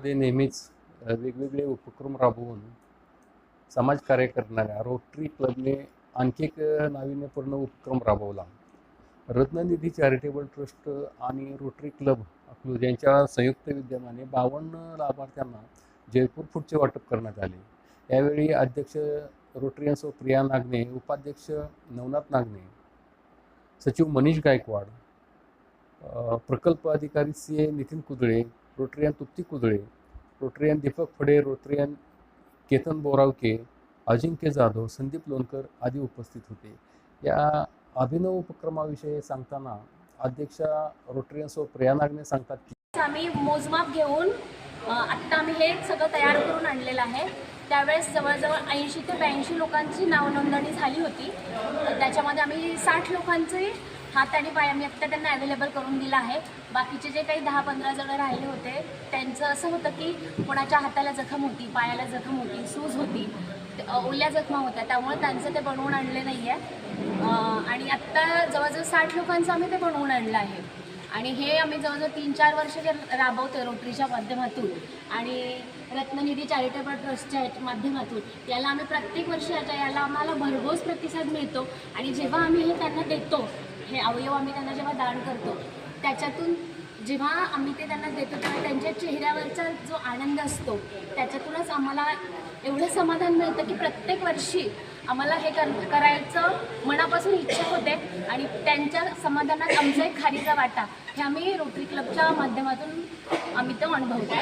मध्ये नेहमीच वेगवेगळे उपक्रम राबवून समाजकार्य करणाऱ्या रोटरी क्लबने आणखी एक नाविन्यपूर्ण उपक्रम राबवला. रत्ननिधी चॅरिटेबल ट्रस्ट आणि रोटरी क्लब अकलूज यांच्या संयुक्त विद्यमाने बावन्न लाभार्थ्यांना जयपूर फूडचे वाटप करण्यात आले. यावेळी अध्यक्ष रोटरियन्स प्रिया नागने उपाध्यक्ष नवनाथ नागने सचिव मनीष गायकवाड प्रकल्प अधिकारी C A Nitin Kudale Rotarian Trupti Kudale Rotarian Deepak Phade Rotarian Ketan Borawake Ajinkya Jadhav Sandeep Lonkar आदी उपस्थित होते. या अभिनव उपक्रमाविषयी सांगताना अध्यक्षा सो प्रिया प्रियानागने सांगतात की आम्ही मोजमाप घेऊन आत्ता आम्ही हे सगळं तयार करून आणलेलं आहे. त्यावेळेस जवळजवळ ऐंशी ते ब्याऐंशी लोकांची नावनोंदणी झाली होती. तर त्याच्यामध्ये आम्ही साठ लोकांचे हात आणि पाय आम्ही आत्ता त्यांना अवेलेबल करून दिला आहे. बाकीचे जे काही दहा पंधरा जण राहिले होते त्यांचं असं होतं की कोणाच्या हाताला जखम होती पायाला जखम होती सूज होती ओल्या जखमा होत्या त्यामुळे त्यांचं ते बनवून आणले नाही आहे आणि आत्ता जवळजवळ साठ लोकांचं आम्ही ते बनवून आणलं आहे. आणि हे आम्ही जवळजवळ तीन चार वर्ष जे राबवतो रोटरीच्या माध्यमातून आणि रत्ननिधी चॅरिटेबल ट्रस्टच्या माध्यमातून याला आम्ही प्रत्येक वर्षी याच्या याला आम्हाला भरघोस प्रतिसाद मिळतो. आणि जेव्हा आम्ही हे त्यांना देतो हे अवयव आम्ही त्यांना जेव्हा दान करतो त्याच्यातून जेव्हा आम्ही ते त्यांना देतो तेव्हा त्यांच्या चेहऱ्यावरचा जो आनंद असतो त्याच्यातूनच आम्हाला एवढं समाधान मिळतं की प्रत्येक वर्षी आम्हाला हे कर करायचं मनापासून इच्छा होते आणि त्यांच्या समाधानात आमचा एक खारीचा वाटा हे आम्ही रोटरी क्लबच्या माध्यमातून आम्ही तो अनुभवतो.